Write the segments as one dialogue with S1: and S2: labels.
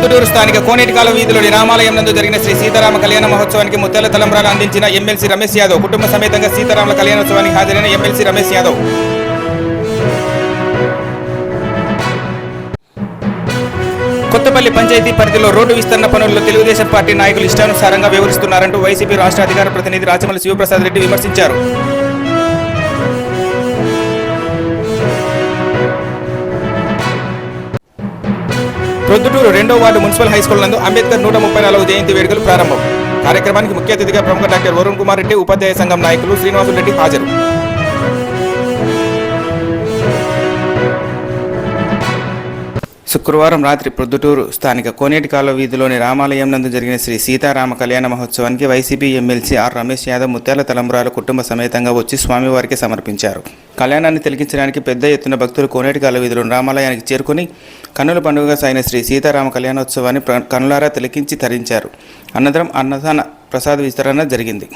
S1: ప్రొద్దుటూరు స్థానిక కోనేటికాల వీధిలోని రామాలయం నందు జరిగిన శ్రీ సీతారామ కళ్యాణ మహోత్సవానికి ముత్యాల తలంబ్రాలు అందించిన ఎమ్మెల్సీ రమేష్ యాదవ్ కుటుంబ సమేతంగా సీతారాముల కళ్యాణోత్సవానికి హాజరైన ఎమ్మెల్సీ రమేష్ యాదవ్. కొత్తపల్లి పంచాయతీ పరిధిలో రోడ్డు విస్తరణ పనుల్లో తెలుగుదేశం పార్టీ నాయకులు ఇష్టానుసారంగా వ్యవహరిస్తున్నారంటూ వైసీపీ రాష్ట్ర అధికార ప్రతినిధి రాచమల్లి శివప్రసాద్ రెడ్డి విమర్శించారు. ప్రొద్దుటూరు రెండో వార్డు మున్సిపల్ హై స్కూల్ నందు అంబేద్కర్ నూట ముప్పై నాలుగు జయంతి వేడుకలు ప్రారంభం. కార్యక్రమానికి ముఖ్య అతిథిగా ప్రముఖ డాక్టర్ వరుణ్ కుమార్ రెడ్డి ఉపాధ్యాయ సంఘం నాయకులు శ్రీనివాసులు రెడ్డి హాజరు. శుక్రవారం రాత్రి ప్రొద్దుటూరు స్థానిక కోనేటికాల వీధిలోని రామాలయం నందు జరిగిన శ్రీ సీతారామ కళ్యాణ మహోత్సవానికి YCP MLC are Ramesh Yadav ముత్యాల తలంబ్రాలు కుటుంబ సమేతంగా వచ్చి స్వామివారికి సమర్పించారు. కళ్యాణాన్ని తిలకించడానికి పెద్ద ఎత్తున భక్తులు కోనేటికాల వీధిలోని రామాలయానికి చేరుకుని కన్నుల పండుగగా సాగిన శ్రీ సీతారామ కళ్యాణోత్సవాన్ని ప్ర- కన్నులారా తిలకించి తరించారు. అనంతరం అన్నదాన ప్రసాద విస్తరణ జరిగింది.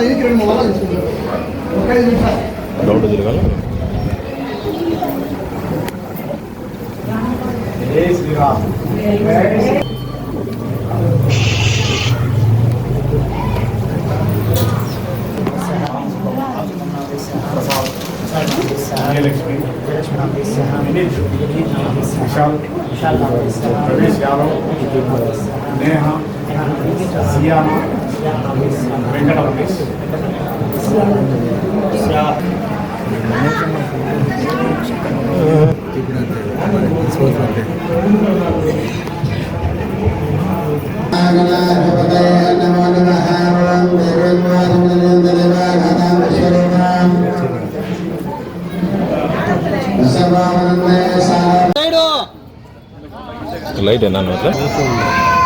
S2: అప్పుడు ఐదుకి రెండు మొదలు తీసుకుంటారు ఒక ఐదు నిమిషాలు
S3: రౌండ్ తిరగాల
S4: విశాల్ రమేష్ యాదవ్ నేహ సియామ వెంకట రమేష్
S2: నమో నమః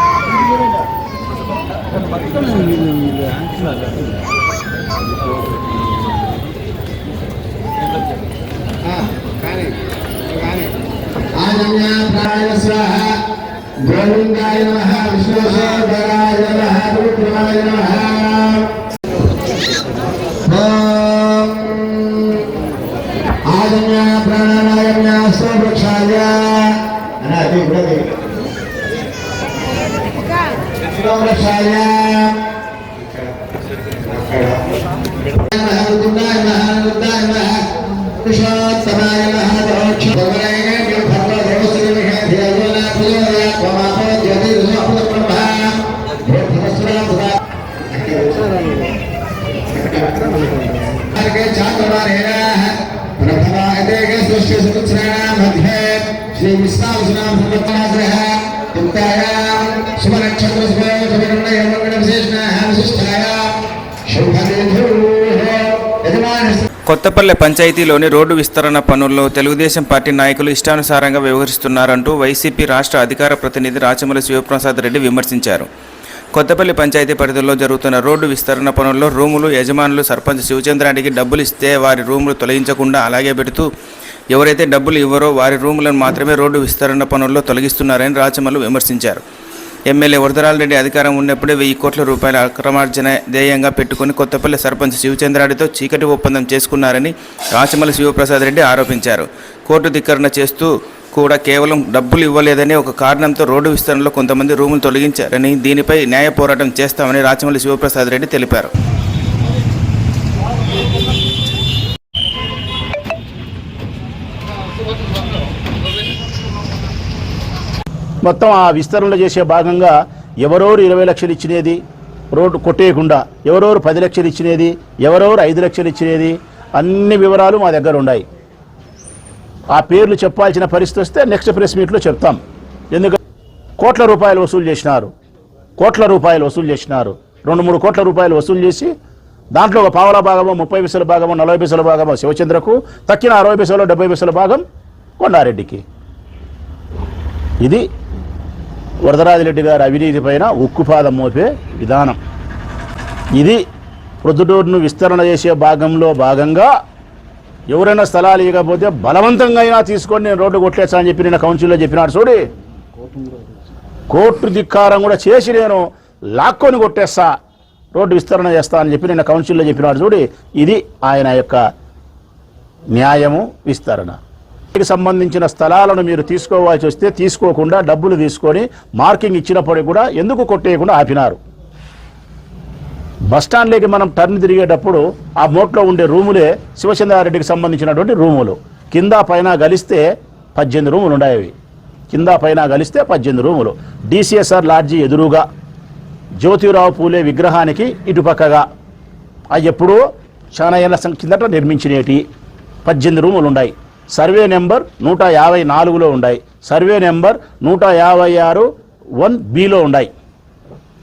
S2: గోవిందాయ నమః విష్ణుశేఖరాయ నమః రుద్రాయ నమః. Gracias.
S1: కొత్తపల్లె పంచాయతీలోని రోడ్డు విస్తరణ పనుల్లో తెలుగుదేశం పార్టీ నాయకులు ఇష్టానుసారంగా వ్యవహరిస్తున్నారంటూ వైసీపీ రాష్ట్ర అధికార ప్రతినిధి రాచమల్లి శివప్రసాద్ రెడ్డి విమర్శించారు. కొత్తపల్లి పంచాయతీ పరిధిలో జరుగుతున్న రోడ్డు విస్తరణ పనుల్లో రూములు యజమానులు సర్పంచ్ శివచంద్రానికి డబ్బులు ఇస్తే వారి రూములు తొలగించకుండా అలాగే పెడుతూ ఎవరైతే డబ్బులు ఇవ్వరో వారి రూములను మాత్రమే రోడ్డు విస్తరణ పనుల్లో తొలగిస్తున్నారని రాచమల్లు విమర్శించారు. ఎమ్మెల్యే వరదరాల్ రెడ్డి అధికారం ఉన్నప్పుడే వెయ్యి కోట్ల రూపాయల అక్రమార్జన ధ్యేయంగా పెట్టుకుని కొత్తపల్లి సర్పంచ్ శివచంద్రారెడ్డితో చీకటి ఒప్పందం చేసుకున్నారని రాచమల్లి శివప్రసాద్ రెడ్డి ఆరోపించారు. కోర్టు ధిక్కరణ చేస్తూ కూడా కేవలం డబ్బులు ఇవ్వలేదని ఒక కారణంతో రోడ్డు విస్తరణలో కొంతమంది రూములు తొలగించారని దీనిపై న్యాయ పోరాటం చేస్తామని రాచమల్లి శివప్రసాద్ రెడ్డి తెలిపారు.
S3: మొత్తం ఆ విస్తరణలో చేసే భాగంగా ఎవరెవరు ఇరవై లక్షలు ఇచ్చినది రోడ్డు కొట్టేయకుండా ఎవరెవరు పది లక్షలు ఇచ్చినది ఎవరెవరు ఐదు లక్షలు ఇచ్చినది అన్ని వివరాలు మా దగ్గర ఉన్నాయి. ఆ పేర్లు చెప్పాల్సిన పరిస్థితి వస్తే నెక్స్ట్ ప్రెస్ మీట్లో చెప్తాం. ఎందుకంటే కోట్ల రూపాయలు వసూలు చేసినారు. కోట్ల రూపాయలు వసూలు చేసినారు. రెండు మూడు కోట్ల రూపాయలు వసూలు చేసి దాంట్లో ఒక పావల భాగమో ముప్పై పైసల భాగమో నలభై పైసల భాగమో శివచంద్రకు తక్కిన అరవై పైసలు డెబ్బై పైసల భాగం కొండారెడ్డికి. ఇది వరదరాజిరెడ్డి గారి అవినీతి పైన ఉక్కుపాదం మోపే విధానం. ఇది ప్రొద్దుటూరును విస్తరణ చేసే భాగంలో భాగంగా ఎవరైనా స్థలాలు ఇవ్వకపోతే బలవంతంగా అయినా తీసుకొని నేను రోడ్డు కొట్టేస్తా అని చెప్పి నేను కౌన్సిల్లో చెప్పినాడు చూడి. కోర్టు ధిక్కారం కూడా చేసి నేను లాక్కొని కొట్టేస్తా రోడ్డు విస్తరణ చేస్తా అని చెప్పి నిన్న కౌన్సిల్లో చెప్పినాడు చూడి. ఇది ఆయన యొక్క న్యాయము విస్తరణ. సంబంధించిన స్థలాలను మీరు తీసుకోవాల్సి వస్తే తీసుకోకుండా డబ్బులు తీసుకొని మార్కింగ్ ఇచ్చినప్పటికీ కూడా ఎందుకు కొట్టేయకుండా ఆపినారు? బస్టాండ్లోకి మనం టర్న్ తిరిగేటప్పుడు ఆ మోట్లో ఉండే రూములే శివచంద్రారెడ్డికి సంబంధించినటువంటి రూములు. కింద పైన గలిస్తే పద్దెనిమిది రూములు ఉండేవి కింద పైన గలిస్తే పద్దెనిమిది రూములు. డిసిఎస్ఆర్ లాడ్జీ ఎదురుగా. జ్యోతిరావు పూలే విగ్రహానికి ఇటుపక్కగా. అవి ఎప్పుడూ చాలా ఏళ్ళ సం- కిందట నిర్మించినేటి పద్దెనిమిది రూములు ఉన్నాయి. సర్వే నెంబర్ నూట యాభై నాలుగులో ఉన్నాయి సర్వే నెంబర్ నూట యాభై ఆరు వన్ బిలో ఉన్నాయి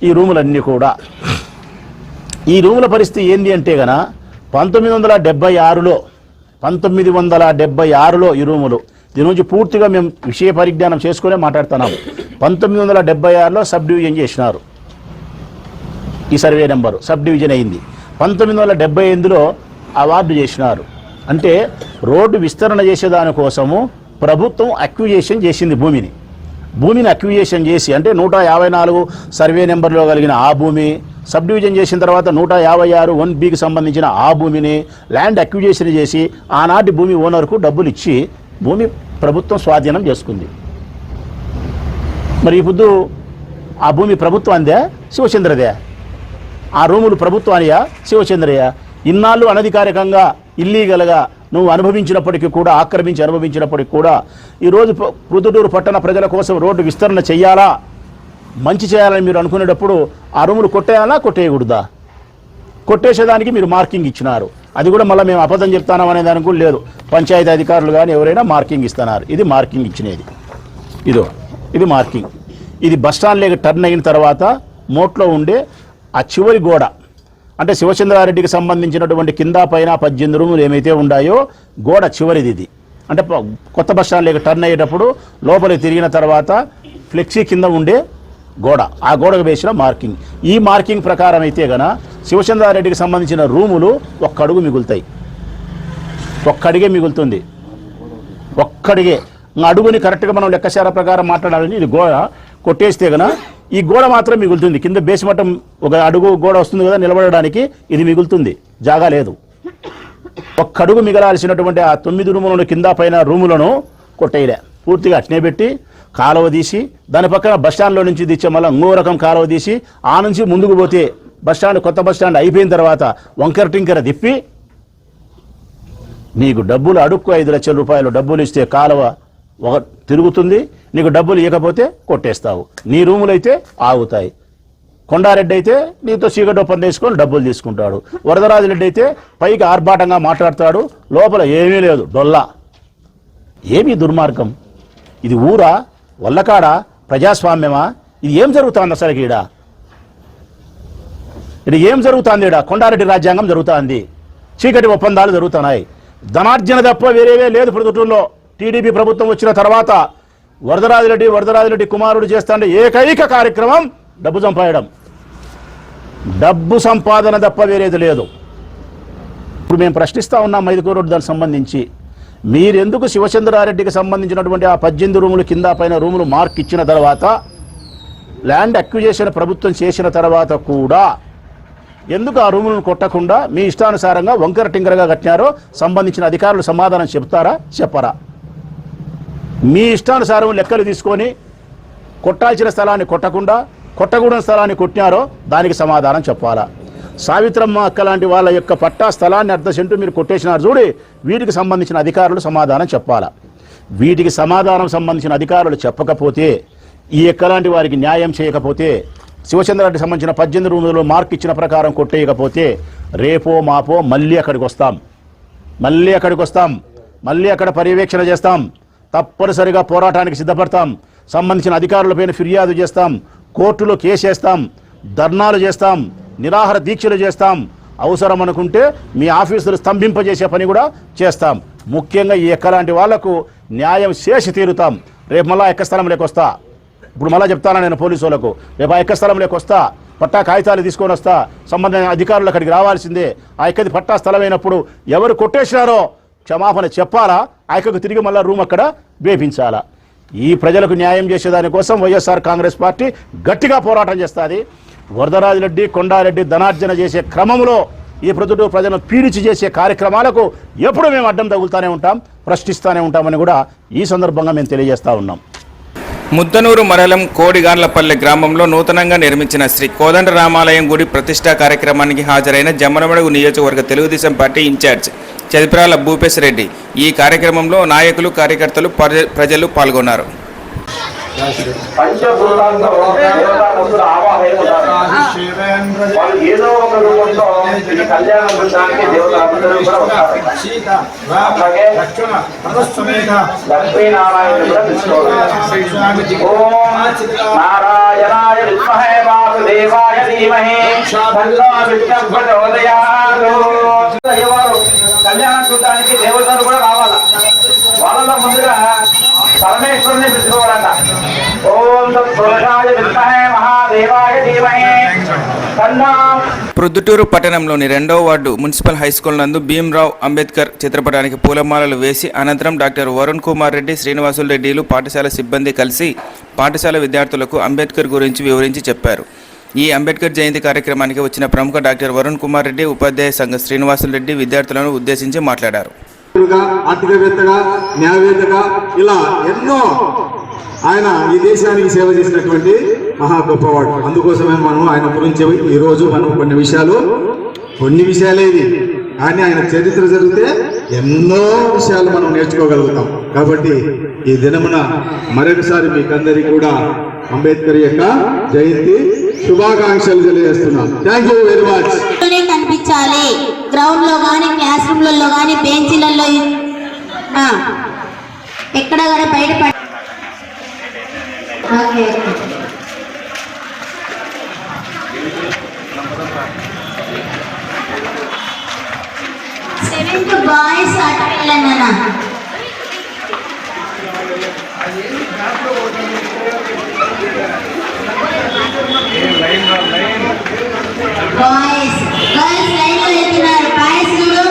S3: ఈ రూములన్నీ కూడా. ఈ రూముల పరిస్థితి ఏంది అంటే గన పంతొమ్మిది వందల డెబ్బై ఆరులో పంతొమ్మిది వందల డెబ్బై ఆరులో ఈ రూములు. దీని నుంచి పూర్తిగా మేము విషయ పరిజ్ఞానం చేసుకునే మాట్లాడుతున్నాం పంతొమ్మిది వందల డెబ్బై ఆరులో సబ్ డివిజన్ చేసినారు. ఈ సర్వే నెంబరు సబ్ డివిజన్ అయింది. పంతొమ్మిది వందల డెబ్బై ఎనిమిదిలో అవార్డు చేసినారు. అంటే రోడ్డు విస్తరణ చేసేదాని కోసము ప్రభుత్వం అక్విజేషన్ చేసింది భూమిని. భూమిని అక్విజేషన్ చేసి అంటే నూట యాభై నాలుగు సర్వే నెంబర్లో కలిగిన ఆ భూమి సబ్ డివిజన్ చేసిన తర్వాత నూట యాభై ఆరు వన్ బికి సంబంధించిన ఆ భూమిని ల్యాండ్ అక్విజేషన్ చేసి ఆనాటి భూమి ఓనర్కు డబ్బులు ఇచ్చి భూమి ప్రభుత్వం స్వాధీనం చేసుకుంది. మరి ఇప్పుడు ఆ భూమి ప్రభుత్వాందే శివచంద్రదే? ఆ రూములు ప్రభుత్వానియా శివచంద్రయ్య? ఇన్నాళ్ళు అనధికారికంగా ఇల్లీగల్గా నువ్వు అనుభవించినప్పటికీ కూడా ఆక్రమించి అనుభవించినప్పటికీ కూడా ఈరోజు ప- పట్టణ ప్రజల కోసం రోడ్డు విస్తరణ చేయాలా మంచి చేయాలని మీరు అనుకునేటప్పుడు ఆ కొట్టేయాలా కొట్టేయకూడదా? కొట్టేసేదానికి మీరు మార్కింగ్ ఇచ్చినారు. అది కూడా మళ్ళీ మేము అబద్ధం చెప్తానం అనే దానికి కూడా లేదు. పంచాయతీ అధికారులు కానీ ఎవరైనా మార్కింగ్ ఇస్తున్నారు. ఇది మార్కింగ్ ఇచ్చినది. ఇదో ఇది మార్కింగ్. ఇది బస్ స్టాండ్ లేక టర్న్ అయిన తర్వాత మోట్లో ఉండే ఆ చివరి గోడ అంటే శివచంద్రారెడ్డికి సంబంధించినటువంటి కింద పైన పద్దెనిమిది రూములు ఏమైతే ఉన్నాయో గోడ చివరిది ఇది అంటే కొత్త బస్ స్టాండ్ లేక టర్న్ అయ్యేటప్పుడు లోపలికి తిరిగిన తర్వాత ఫ్లెక్సీ కింద ఉండే గోడ. ఆ గోడకు వేసిన మార్కింగ్. ఈ మార్కింగ్ ప్రకారం అయితే గన శివచంద్రారెడ్డికి సంబంధించిన రూములు ఒక్క అడుగు మిగులుతాయి. ఒక్కడిగే మిగులుతుంది. ఒక్కడిగే. అడుగుని కరెక్ట్గా మనం లెక్కశార ప్రకారం మాట్లాడాలని ఇది గోడ కొట్టేస్తే గన ఈ గోడ మాత్రం మిగులుతుంది. కింద బేస్ ఒక అడుగు గోడ వస్తుంది కదా నిలబడడానికి ఇది మిగులుతుంది. జాగా లేదు. ఒక్కడుగు మిగలాల్సినటువంటి ఆ తొమ్మిది రూములను కింద పైన రూములను కొట్టేయలే. పూర్తిగా అట్నే పెట్టి కాలువ తీసి దాని పక్కన బస్ స్టాండ్లో నుంచి తెచ్చే మళ్ళీ ఇంకో రకం కాలువ తీసి ఆ నుంచి ముందుకు పోతే బస్ స్టాండ్ కొత్త బస్ స్టాండ్ అయిపోయిన తర్వాత వంకర టింకర తిప్పి నీకు డబ్బులు అడుక్కు ఐదు లక్షల రూపాయలు డబ్బులు ఇస్తే కాలువ ఒక తిరుగుతుంది నీకు డబ్బులు ఇవ్వకపోతే కొట్టేస్తావు. నీ రూములు అయితే ఆగుతాయి. కొండారెడ్డి అయితే నీతో చీకటి ఒప్పందం చేసుకొని డబ్బులు తీసుకుంటాడు. వరదరాజు రెడ్డి అయితే పైకి ఆర్భాటంగా మాట్లాడతాడు. లోపల ఏమీ లేదు డొల్లా. ఏమి దుర్మార్గం? ఇది ఊరా వల్లకాడ ప్రజాస్వామ్యమా? ఇది ఏం జరుగుతుంది అసలు ఈడ? ఇది ఏం జరుగుతుంది ఈడ? కొండారెడ్డి రాజ్యాంగం జరుగుతుంది. చీకటి ఒప్పందాలు జరుగుతున్నాయి. ధనార్జన తప్ప వేరేవే లేదు ప్రొద్దుటూరులో టీడీపీ ప్రభుత్వం వచ్చిన తర్వాత వరదరాజిరెడ్డి వరదరాజిరెడ్డి కుమారుడు చేస్తాండే ఏకైక కార్యక్రమం డబ్బు సంపాదడం. డబ్బు సంపాదన తప్ప వేరేది లేదు. ఇప్పుడు మేము ప్రశ్నిస్తా ఉన్నాం మైదుకూరు దానికి సంబంధించి. మీరెందుకు శివచంద్రారెడ్డికి సంబంధించినటువంటి ఆ పద్దెనిమిది రూములు కింద పైన రూములు మార్క్ ఇచ్చిన తర్వాత ల్యాండ్ అక్విజేషన్ ప్రభుత్వం చేసిన తర్వాత కూడా ఎందుకు ఆ రూములను కొట్టకుండా మీ ఇష్టానుసారంగా వంకర టింకరగా కట్టినారో సంబంధించిన అధికారులు సమాధానం చెప్తారా? చెప్పరా? మీ ఇష్టానుసారం లెక్కలు తీసుకొని కొట్టాల్సిన స్థలాన్ని కొట్టకుండా కొట్టకూడని స్థలాన్ని కొట్టినారో దానికి సమాధానం చెప్పాలా. సావిత్రమ్మ అక్క లాంటి వాళ్ళ యొక్క పట్టా స్థలాన్ని అర్ధ సెంటు మీరు కొట్టేసినారు చూడి వీటికి సంబంధించిన అధికారులు సమాధానం చెప్పాలా. వీటికి సమాధానం సంబంధించిన అధికారులు చెప్పకపోతే ఈ ఎక్కలాంటి వారికి న్యాయం చేయకపోతే శివచంద్రరెడ్డి సంబంధించిన పద్దెనిమిది రూములలో మార్క్ ఇచ్చిన ప్రకారం కొట్టేయకపోతే రేపో మాపో మళ్ళీ అక్కడికి వస్తాం. మళ్ళీ అక్కడికి వస్తాం. మళ్ళీ అక్కడ పర్యవేక్షణ చేస్తాం. తప్పనిసరిగా పోరాటానికి సిద్ధపడతాం. సంబంధించిన అధికారులపైన ఫిర్యాదు చేస్తాం. కోర్టులో కేసేస్తాం ధర్నాలు చేస్తాం. నిరాహార దీక్షలు చేస్తాం. అవసరం అనుకుంటే మీ ఆఫీసులు స్తంభింపజేసే పని కూడా చేస్తాం. ముఖ్యంగా ఈ ఎక్కలాంటి వాళ్ళకు న్యాయం చేసి తీరుతాం. రేపు మళ్ళా ఎక్క స్థలం వస్తా. ఇప్పుడు మళ్ళా చెప్తాను నేను పోలీసు వాళ్ళకు? రేపు ఆ ఎక్క స్థలం వస్తా. పట్టా కాగితాలు తీసుకొని వస్తా. సంబంధించిన అధికారులు అక్కడికి రావాల్సిందే. ఆ ఎక్కది పట్టా స్థలమైనప్పుడు ఎవరు కొట్టేసినారో క్షమాపణ చెప్పాలా? ఆ తిరిగి మళ్ళీ రూమ్ అక్కడ వేపించాలా ఈ ప్రజలకు న్యాయం చేసేదానికోసం వైఎస్ఆర్ కాంగ్రెస్ పార్టీ గట్టిగా పోరాటం చేస్తుంది. వరదరాజిరెడ్డి కొండారెడ్డి ధనార్జన చేసే క్రమంలో ఈ ప్రజలు ప్రజలను పీడిచి చేసే కార్యక్రమాలకు ఎప్పుడు మేము అడ్డం తగులుతూనే ఉంటాం ప్రశ్నిస్తూనే ఉంటామని కూడా ఈ సందర్భంగా మేము తెలియజేస్తూ ఉన్నాం.
S1: ముద్దనూరు మరలం కోడిగాన్లపల్లె గ్రామంలో నూతనంగా నిర్మించిన శ్రీ కోదండ రామాలయం గుడి ప్రతిష్టా కార్యక్రమానికి హాజరైన జమ్మనమడుగు నియోజకవర్గ తెలుగుదేశం పార్టీ ఇన్ఛార్జ్ చదిప్రాల భూపేశ్ రెడ్డి ఈ కార్యక్రమంలో నాయకులు కార్యకర్తలు ప్రజలు పాల్గొన్నారు.
S5: రూపంలో ఈ కళ్యాణ బృందానికి దేవతలందరూ కూడా వస్తారు అట్లాగే లక్ష్మీనారాయణ కూడా తీసుకోవాలి ఓం నారాయణాయ విద్మహే వాసుదేవాయ ధీమహి తన్నో విష్ణు ప్రచోదయాత్. అయ్యవారు కళ్యాణ చూడడానికి దేవతలు కూడా రావాలా వాళ్ళలో ముందుగా పరమేశ్వరుని పిలుచుకోవాలంట ఓం తత్పురుషాయ విద్మహే మహాదేవాయ ధీమహి తన్నో
S1: ప్రొద్దుటూరు పట్టణంలోని రెండవ వార్డు మున్సిపల్ హై స్కూల్ నందు భీమ్రావ్ అంబేద్కర్ చిత్రపటానికి పూలమాలలు వేసి అనంతరం డాక్టర్ వరుణ్ కుమార్ రెడ్డి శ్రీనివాసులు రెడ్డిలు పాఠశాల సిబ్బంది కలిసి పాఠశాల విద్యార్థులకు అంబేద్కర్ గురించి వివరించి చెప్పారు. ఈ అంబేద్కర్ జయంతి కార్యక్రమానికి వచ్చిన ప్రముఖ డాక్టర్ వరుణ్ కుమార్ రెడ్డి ఉపాధ్యాయ సంఘ శ్రీనివాసులు రెడ్డి విద్యార్థులను ఉద్దేశించి మాట్లాడారు.
S6: ఆర్థికవేత్తగా న్యాయవేత్తగా ఇలా ఎన్నో ఆయన ఈ దేశానికి సేవ చేసినటువంటి మహా గొప్పవాడు అందుకోసమే మనం ఆయన గురించి ఈరోజు మనం కొన్ని విషయాలు కొన్ని విషయాలే ఇది కానీ ఆయన చరిత్ర జరిగితే ఎన్నో విషయాలు మనం నేర్చుకోగలుగుతాం. కాబట్టి ఈ దినమున మరొకసారి మీకందరికీ కూడా అంబేద్కర్ యొక్క జయంతి శుభాకాంక్షలు తెలియజేస్తున్నాం థ్యాంక్ యూ వెరీ మచ్
S7: కనిపించాలి. గ్రౌండ్లో కానీ క్లాస్ రూమ్లలో కానీ బెంచీలలో ఎక్కడ కూడా బయట ఓకే. ఓకే. బాయ్స్ అటు బాయ్స్లో వెళ్తున్నారు బాయ్స్ చూడు.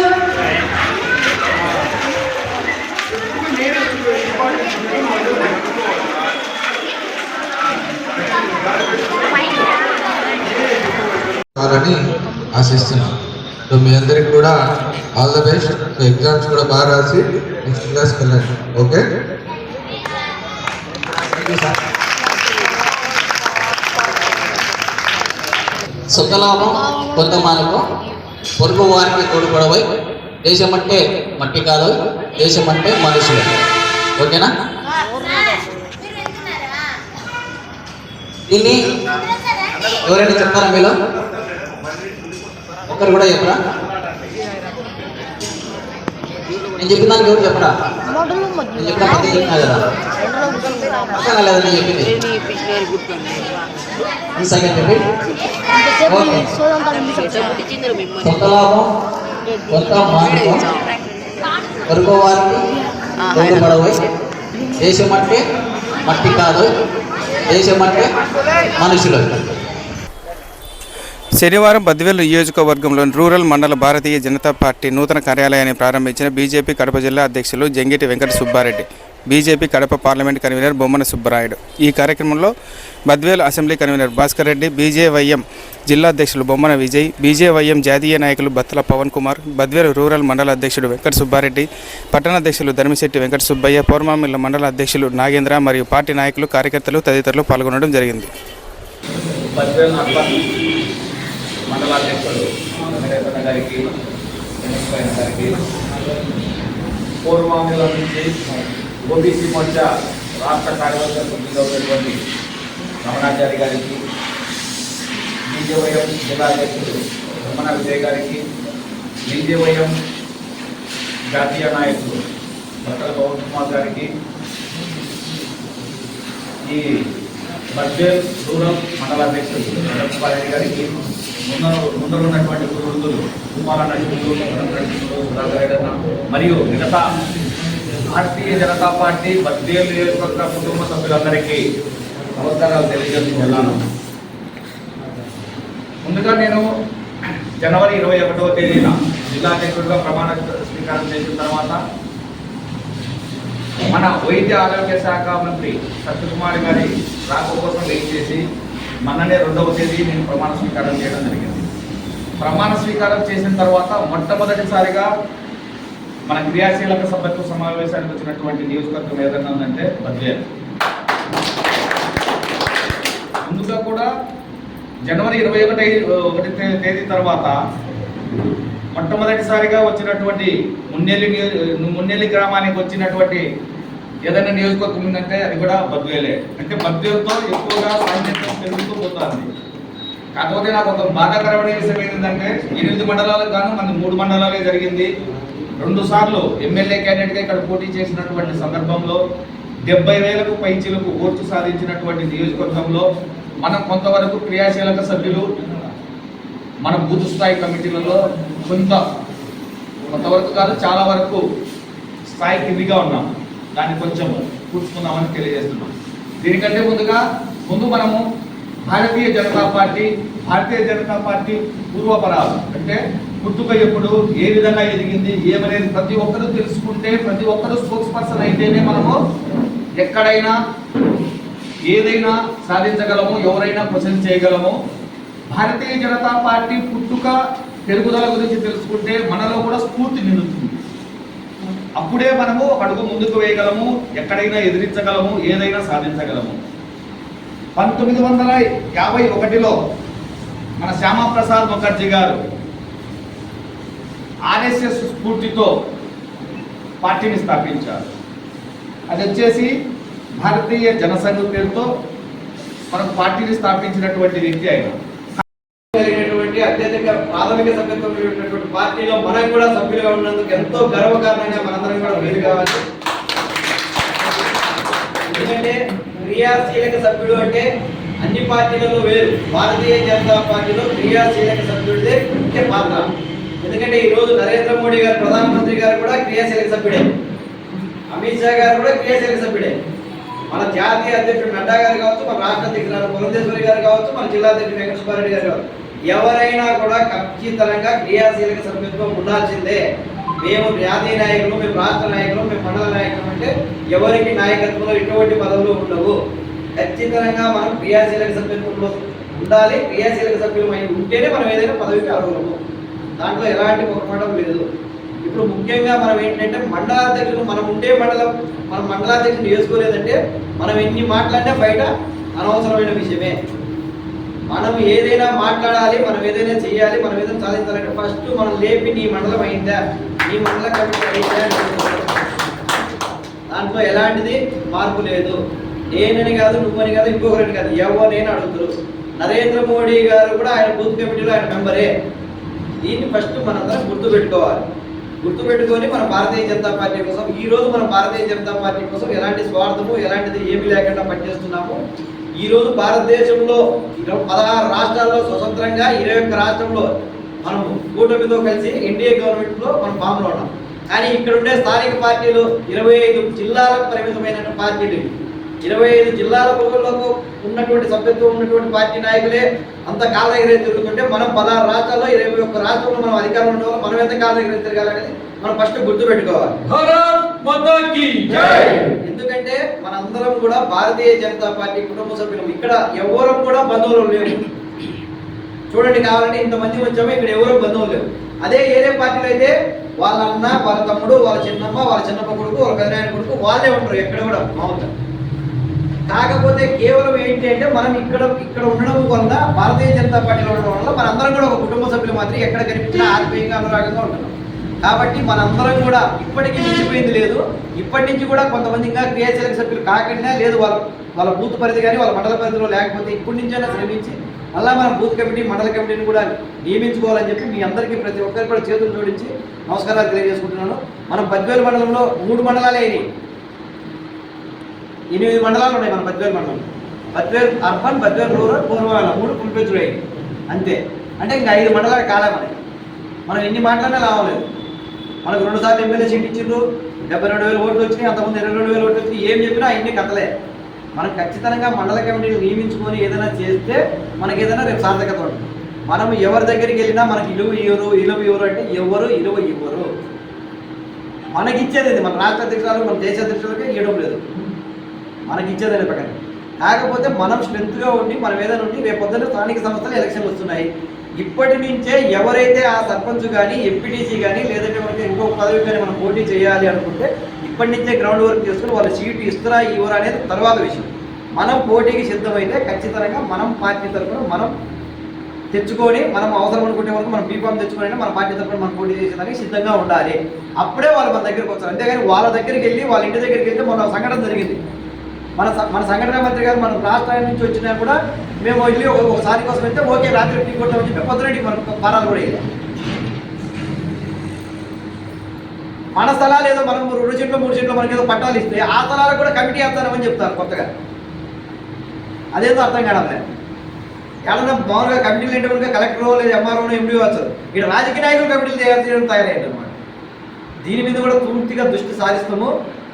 S8: ఆశిస్తున్నాను. మీ అందరికి కూడా ఆల్ ద బెస్ట్. ఎగ్జామ్స్ కూడా బాగా రాసి నెక్స్ట్ క్లాస్కి వెళ్ళండి. ఓకే?
S9: సుఖలాభం కొంత మానవం పొరుగు వారికి తోడుపడవై దేశం అంటే మట్టి కాదు దేశం అంటే మనుషులు. ఓకేనా? దీన్ని ఎవరైనా చెప్తారా మీలో? ఒక్కరు కూడా చెప్పరా? నేను చెప్పిన దానికి ఎవరు చెప్పరా? నేను చెప్పిన పద్ధతి చెప్పినా కదా అర్థం కాలేదా నేను చెప్పింది? వన్ సెకండ్ చెప్పి. ఓకే. సొంత లాభం కొంత మానవం పొరుగు వారికి తోడుపడవై దేశం అంటే మట్టి కాదు దేశం అంటే మనుషులు.
S1: శనివారం బద్వేలు నియోజకవర్గంలోని రూరల్ మండల భారతీయ జనతా పార్టీ నూతన కార్యాలయాన్ని ప్రారంభించిన బీజేపీ కడప జిల్లా అధ్యక్షులు Jangiti Venkata Subbareddy BJP Kadapa parliament convener Bommana Subbarayudu. ఈ కార్యక్రమంలో Badvel assembly convener Bhaskar Reddy BJYM జిల్లా అధ్యక్షులు బొమ్మన విజయ్ బీజేవైఎం జాతీయ నాయకులు బత్తల పవన్ కుమార్ బద్వేలు రూరల్ మండల అధ్యక్షుడు వెంకట సుబ్బారెడ్డి పట్టణ అధ్యక్షులు ధర్మిశెట్టి వెంకట సుబ్బయ్య పౌర్మామిల్ల మండల అధ్యక్షులు నాగేంద్ర మరియు పార్టీ నాయకులు కార్యకర్తలు తదితరులు పాల్గొనడం జరిగింది.
S5: మండలాధ్యక్షుడు వెంకటేశ్వర గారికి వెంకటేశ్వర గారికి పూర్వాముల నుంచి ఓబీసీ మోర్చా రాష్ట్ర కార్యవర్గ సభ్యులుగా ఉన్నటువంటి రమణాచారి గారికి బీజేవైఎం జిల్లా అధ్యక్షుడు రమణ విజయ్ గారికి బీజేవైఎం జాతీయ నాయకులు డాక్టర్ పవన్ కుమార్ గారికి ఈ బడ్జెట్ రూరల్ మండల అధ్యక్షుడు రెడ్డి గారికి ముందర ముందర ఉన్నటువంటి వృద్ధులు కుమార నటులు రాఘవేడన్న మరియు మిగతా భారతీయ జనతా పార్టీ బద్వేలు నియోజకవర్గ కుటుంబ సభ్యులందరికీ నమస్కారాలు తెలియజేస్తున్నాను. ముందుగా నేను జనవరి ఇరవై ఒకటవ తేదీన జిల్లా అధ్యక్షుడిగా ప్రమాణ స్వీకారం చేసిన తర్వాత మన వైద్య ఆరోగ్య శాఖ మంత్రి సత్యకుమార్ గారి రాక కోసం వెయిట్ చేసి మొన్ననే రెండవ తేదీ నేను ప్రమాణ స్వీకారం చేయడం జరిగింది. ప్రమాణ స్వీకారం చేసిన తర్వాత మొట్టమొదటిసారిగా మన క్రియాశీలక సభ్యత్వ సమావేశానికి వచ్చినటువంటి నియోజకవర్గం ఏదైనా ఉందంటే బద్వేలు. ముందుగా కూడా జనవరి ఇరవై ఒకటి ఒకటి తేదీ తర్వాత మొట్టమొదటిసారిగా వచ్చినటువంటి మున్నెల్లి నియో- మున్నెల్లి గ్రామానికి వచ్చినటువంటి ఏదైనా నియోజకవర్గం ఉందంటే అది కూడా బద్వేలే. అంటే బద్వేలతో ఎక్కువగా సాంకేతికం పెరుగుతూ పోతుంది. కాకపోతే నాకు ఒక బాధాకరమైన విషయం ఏంటంటే ఎనిమిది మండలాలకు గాను మన మూడు మండలాలే జరిగింది. రెండు సార్లు ఎమ్మెల్యే క్యాండిడేట్గా ఇక్కడ పోటీ చేసినటువంటి సందర్భంలో డెబ్బై వేలకు పైచీలకు ఓట్లు సాధించినటువంటి నియోజకవర్గంలో మనం కొంతవరకు క్రియాశీలక సభ్యులు మన బూత్ స్థాయి కమిటీలలో కొంత కొంతవరకు కాదు చాలా వరకు స్థాయి కిందిగా ఉన్నాం. దాన్ని కొంచెం కూర్చుకుందామని తెలియజేస్తున్నాం. దీనికంటే ముందుగా ముందు మనము భారతీయ జనతా పార్టీ భారతీయ జనతా పార్టీ పూర్వపరాలు. అంటే పుట్టుక ఎప్పుడు ఏ విధంగా ఎదిగింది ఏమనేది ప్రతి ఒక్కరూ తెలుసుకుంటే ప్రతి ఒక్కరూ స్పోక్స్ పర్సన్ అయితేనే మనము ఎక్కడైనా ఏదైనా సాధించగలము ఎవరైనా క్వశ్చన్ చేయగలము. భారతీయ జనతా పార్టీ పుట్టుక పెరుగుదల గురించి తెలుసుకుంటే మనలో కూడా స్ఫూర్తి నిండుతుంది అప్పుడే మనము ఒక అడుగు ముందుకు వేయగలము ఎక్కడైనా ఎదిరించగలము ఏదైనా సాధించగలము. పంతొమ్మిది వందల యాభై ఒకటిలో మన శ్యామాప్రసాద్ ముఖర్జీ గారు ఆర్ఎస్ఎస్ స్ఫూర్తితో పార్టీని స్థాపించారు. అది వచ్చేసి భారతీయ జనసంఘ పేరుతో మనకు పార్టీని స్థాపించినటువంటి వ్యక్తి ఆయన.
S9: ప్రాథమిక సభ్యత్వం ఉన్నటువంటి పార్టీలో మనం కూడా సభ్యులుగా ఉన్నందుకు ఎంతో గర్వకారణంగా మనందరం కూడా వీలు కావాలి. ఎందుకంటే క్రియాశీలక సభ్యుడు అంటే అన్ని పార్టీలలో వేరు. భారతీయ జనతా పార్టీలో క్రియాశీలక సభ్యుడిదే ముఖ్య పాత్ర. ఎందుకంటే ఈ రోజు నరేంద్ర మోడీ గారు ప్రధానమంత్రి గారు కూడా క్రియాశీలక సభ్యుడే. అమిత్ షా గారు కూడా క్రియాశీలక సభ్యుడే. మన జాతీయ అధ్యక్షుడు నడ్డా గారు కావచ్చు మన రాష్ట్ర అధ్యక్షుడు పురంధేశ్వరి గారు కావచ్చు మన జిల్లా అధ్యక్షుడు వెంకటేశ్వరరెడ్డి గారు కావచ్చు. ఎవరైనా కూడా ఖచ్చితంగా క్రియాశీలక సభ్యత్వం ఉండాల్సిందే. మేము జాతీయ నాయకులు మేము రాష్ట్ర నాయకులు మేము మండల నాయకులు అంటే ఎవరికి నాయకత్వంలో ఎటువంటి పదవులు ఉండవు. ఖచ్చితంగా మనం క్రియాశీలక సభ్యత్వంలో ఉండాలి. క్రియాశీలక సభ్యులం అయి ఉంటేనే మనం ఏదైనా పదవికి అర్హులము. దాంట్లో ఎలాంటి పొరపాటం లేదు. ఇప్పుడు ముఖ్యంగా మనం ఏంటంటే మండలాధ్యక్షులు మనం ఉండే మండలం మనం మండలాధ్యక్షులు చేసుకోలేదంటే మనం ఎన్ని మాట్లాడినా బయట అనవసరమైన విషయమే. మనం ఏదైనా మాట్లాడాలి మనం ఏదైనా చేయాలి మనం ఏదైనా సాధించాలంటే ఫస్ట్ మనం లేపి నీ మండలం అయిందా? నీ మండల కమిటీ అయిందా దాంట్లో ఎలాంటిది మార్పు లేదు. నేనని కాదు నువ్వని కాదు ఇంకొకరిని కాదు ఎవరినైనా అడుగుతారు. నరేంద్ర మోడీ గారు కూడా ఆయన బూత్ కమిటీలో ఆయన మెంబరే. దీన్ని ఫస్ట్ మనందరం గుర్తు పెట్టుకోవాలి గుర్తు పెట్టుకొని మన భారతీయ జనతా పార్టీ కోసం ఈ రోజు మన భారతీయ జనతా పార్టీ కోసం ఎలాంటి స్వార్థము ఎలాంటిది ఏమి లేకుండా పనిచేస్తున్నాము? ఈరోజు భారతదేశంలో ఇరవై- పదహారు రాష్ట్రాల్లో స్వతంత్రంగా ఇరవై ఒక్క రాష్ట్రంలో మనం కూటమితో కలిసి ఎన్డీఏ గవర్నమెంట్లో మనం ఫామ్లో ఉన్నాం. కానీ ఇక్కడ ఉండే స్థానిక పార్టీలు ఇరవై ఐదు జిల్లాలకు పరిమితమైన పార్టీలు ఇరవై ఐదు జిల్లాల ప్రజలకు ఉన్నటువంటి సభ్యత్వం ఉన్నటువంటి పార్టీ నాయకులే అంత కాల దగ్గర తిరుగుతుంటే మనం పదహారు రాష్ట్రాల్లో ఇరవై ఒక్క రాష్ట్రంలో మనం అధికారంలో ఉన్న మనం ఎంత కాల దగ్గర తిరగాలనేది మనం ఫస్ట్ గుర్తు పెట్టుకోవాలి ఎందుకంటే మనందరం కూడా భారతీయ జనతా పార్టీ కుటుంబ సభ్యులు. ఇక్కడ ఎవరం కూడా బంధువులు లేవు చూడండి కావాలంటే ఇంతమంది వచ్చాము ఇక్కడ ఎవరో బంధువులు లేవు అదే ఏదే పార్టీలో అయితే వాళ్ళ అన్న వాళ్ళ తమ్ముడు వాళ్ళ చిన్నమ్మ వాళ్ళ చిన్నప్ప కొడుకు వాళ్ళ పెదనాయన కొడుకు వాళ్ళే ఉంటారు ఎక్కడ కూడా మామూలుగా కాకపోతే కేవలం ఏంటి అంటే మనం ఇక్కడ ఇక్కడ ఉండడం వల్ల భారతీయ జనతా పార్టీలో ఉండడం వల్ల మనందరం కూడా ఒక కుటుంబ సభ్యులు మాత్రం ఎక్కడ కనిపించినా ఆత్మీయంగా అనురాగంగా ఉంటున్నాం. కాబట్టి మనందరం కూడా ఇప్పటికీ మించిపోయింది లేదు. ఇప్పటి నుంచి కూడా కొంతమంది ఇంకా క్రియాశీలక సభ్యులు కాకుండా లేదు వాళ్ళ వాళ్ళ బూత్ పరిధి కానీ వాళ్ళ మండల పరిధిలో లేకపోతే ఇప్పటి నుంచైనా శ్రమించి మళ్ళీ మనం బూత్ కమిటీ మండల కమిటీని కూడా నియమించుకోవాలని చెప్పి మీ అందరికీ ప్రతి ఒక్కరికి కూడా చేతులు జోడించి నమస్కారాలు తెలియజేసుకుంటున్నాను. మనం పద్వేలు మండలంలో మూడు మండలాలే అయినాయి. ఎనిమిది మండలాలు ఉన్నాయి మన బద్వేలు మండలం బద్వేల్ అర్బన్ బద్వేల్ రూరల్ పూర్వమైన మూడు పులిపెచ్చుడు అయింది అంతే. అంటే ఇంకా ఐదు మండలాలు కాలే మనకి. మనం ఎన్ని మాట్లాడినా లాభం లేదు. మనకు రెండు సార్లు ఎమ్మెల్యే సీట్ ఇచ్చిండ్రు. డెబ్బై రెండు వేలు ఓట్లు వచ్చినాయి అంతకుముందు ఇరవై రెండు వేలు ఓట్లు వచ్చినాయి. ఏం చెప్పినా అన్ని కథలే. మనం ఖచ్చితంగా మండల కమిటీలు నియమించుకొని ఏదైనా చేస్తే మనకి ఏదైనా రేపు సార్థకత ఉంటుంది. మనం ఎవరి దగ్గరికి వెళ్ళినా మనకి ఇలువ ఇవ్వరు ఇలువ ఇవ్వరు అంటే ఎవరు ఇలువ ఇవ్వరు. మనకి ఇచ్చేది మన రాష్ట్ర అధ్యక్షురాలు మన దేశ అధ్యక్షులకి ఇవ్వడం లేదు. మనకి ఇచ్చేదని పక్కన ప్రకారం. కాకపోతే మనం స్ట్రెంత్గా ఉండి మనం ఏదైనా ఉండి రేపు పొద్దున్న స్థానిక సంస్థలు ఎలక్షన్లు వస్తున్నాయి. ఇప్పటి నుంచే ఎవరైతే ఆ సర్పంచ్ కానీ ఎంపీటీసీ కానీ లేదంటే మనకి ఇంకో పదవి కానీ మనం పోటీ చేయాలి అనుకుంటే ఇప్పటి నుంచే గ్రౌండ్ వర్క్ చేసుకుని వాళ్ళ సీటు ఇస్తారా ఇవ్వరా అనేది తర్వాత విషయం. మనం పోటీకి సిద్ధమైతే ఖచ్చితంగా మనం పార్టీ తరఫున మనం తెచ్చుకొని మనం అవసరం అనుకుంటే వరకు మనం బీఫామ్ తెచ్చుకొని మన పార్టీ తరఫున మనం పోటీ చేసేదానికి సిద్ధంగా ఉండాలి. అప్పుడే వాళ్ళు మన దగ్గరికి వస్తారు అంతేగాని వాళ్ళ దగ్గరికి వెళ్ళి వాళ్ళ ఇంటి దగ్గరికి వెళ్తే మన సంఘటన జరిగింది. మన మన సంఘటన మంత్రి గారు మన రాష్ట్రాల నుంచి వచ్చినా కూడా మేము వెళ్ళి ఒక ఒకసారి కోసం వెళ్తే ఓకే రాత్రి టీ కొట్టామని చెప్పి పొద్దునటి మనకు పరాలు కూడా వేయాలి మన స్థలాలు ఏదో మనం రెండు చెట్లు మూడు చెట్లు మనకి ఏదో పట్టాలు ఇస్తే ఆ స్థలాలకు కూడా కమిటీ వేస్తారని చెప్తారు కొత్తగా. అదేదో అర్థం కావడం ఎవరన్నా మామూలుగా కమిటీలు అంటే కలెక్టరో కలెక్టర్ లేదా ఎంఆర్ఓ ఎండియో వచ్చారు. ఇక్కడ రాజకీయ నాయకులు కమిటీలు తయారు తయారయ్యారు అనమాట దీని మీద కూడా పూర్తిగా దృష్టి సారిస్తాము.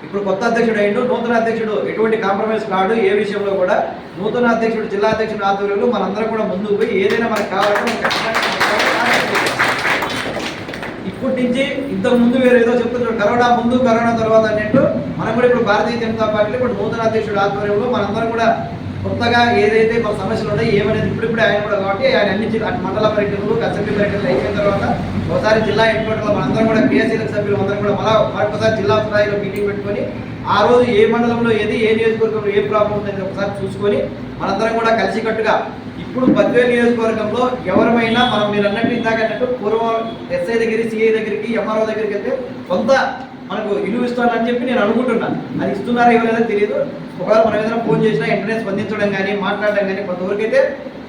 S9: ఇప్పుడు కొత్త అధ్యక్షుడు అయ్యిండు నూతన అధ్యక్షుడు ఎటువంటి కాంప్రమైజ్ కాడు ఏ విషయంలో కూడా నూతన అధ్యక్షుడు జిల్లా అధ్యక్షుడు ఆధ్వర్యంలో మనందరం కూడా ముందుకు పోయి ఏదైనా మనకు కావాలంటే ఇప్పటి నుంచి ఇంతకు ముందు వేరే ఏదో చెప్తున్నారు కరోనా ముందు కరోనా తర్వాత అన్నట్టు. మనం కూడా ఇప్పుడు భారతీయ జనతా పార్టీలో ఇప్పుడు నూతన అధ్యక్షుడు ఆధ్వర్యంలో మనందరం కూడా కొత్తగా ఏదైతే మన సమస్యలు ఉన్నాయో ఏమనేది ఇప్పుడిప్పుడే ఆయన కూడా కాబట్టి ఆయన అన్ని అటు మండల పర్యటనలు అసెంబ్లీ పర్యటనలు అయిపోయిన తర్వాత ఒకసారి జిల్లా హెడ్ క్వార్టర్లో మనందరం కూడా క్రియాశీలక సభ్యులు అందరం కూడా మళ్ళా మరొకసారి జిల్లా స్థాయిలో మీటింగ్ పెట్టుకొని ఆ రోజు ఏ మండలంలో ఏది ఏ నియోజకవర్గంలో ఏ ప్రాబ్లం ఉందని ఒకసారి చూసుకొని మనందరం కూడా కలిసికట్టుగా ఇప్పుడు పద్వేలు నియోజకవర్గంలో ఎవరమైనా మనం మీరు అన్నట్టు ఇందాక అన్నట్టు పూర్వం ఎస్ఐ దగ్గరికి సిఐ దగ్గరికి ఎంఆర్ఓ దగ్గరికి వెళ్తే సొంత మనకు ఇల్లు ఇస్తానని చెప్పి నేను అనుకుంటున్నాను అది ఇస్తున్నారా ఇవ్వలేదో తెలియదు. ఒకవేళ మనం ఏదైనా ఫోన్ చేసినా వెంటనే స్పందించడం కానీ మాట్లాడడం కానీ కొంతవరకు అయితే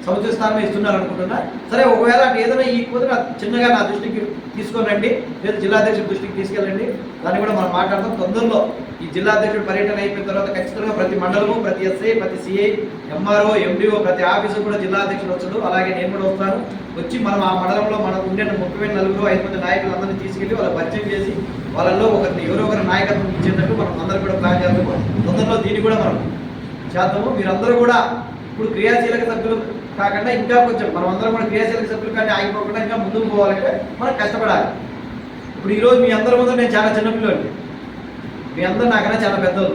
S9: సముచిత స్థానం ఇస్తున్నారు అనుకుంటున్నా. సరే ఒకవేళ అంటే ఏదైనా ఈ నా చిన్నగా నా దృష్టికి తీసుకొని రండి లేదా జిల్లా అధ్యక్షుడి దృష్టికి తీసుకెళ్ళండి. దాన్ని కూడా మనం మాట్లాడతాం. తొందరలో ఈ జిల్లా అధ్యక్షుడు పర్యటన అయిపోయిన తర్వాత ఖచ్చితంగా ప్రతి మండలము ప్రతి ఎస్ఐ ప్రతి సిఐ ఎంఆర్ఓ ఎండిఓ ప్రతి ఆఫీసు కూడా జిల్లా అధ్యక్షుడు వచ్చాడు అలాగే నేను కూడా వస్తాను. వచ్చి మనం ఆ మండలంలో మనకు ఉండే ముఖ్యమైన నలుగురు ఐదు మంది నాయకులందరినీ తీసుకెళ్ళి వాళ్ళ పరిచయం చేసి వాళ్ళల్లో ఒకరిని ఎవరో ఒకరి నాయకత్వం ఇచ్చేటట్టు మనం అందరూ కూడా ప్లాన్ చేస్తాము తొందరలో దీన్ని కూడా మనం చేద్దాము. మీరందరూ కూడా ఇప్పుడు క్రియాశీలక సభ్యులు కాకుండా ఇంకా కొంచెం మనం అందరం కూడా క్రియాశీలక సభ్యులు కానీ ఆగిపోకుండా ఇంకా ముందుకు పోవాలంటే మనం కష్టపడాలి. ఇప్పుడు ఈరోజు మీ అందరి ముందు నేను చాలా చిన్నపిల్లలు మీ అందరూ నాకన్నా చాలా పెద్దలు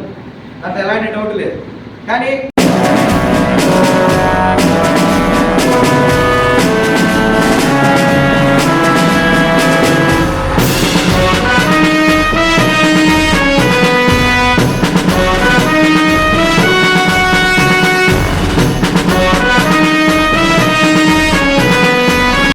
S9: అంత ఎలాంటి డౌట్ లేదు. కానీ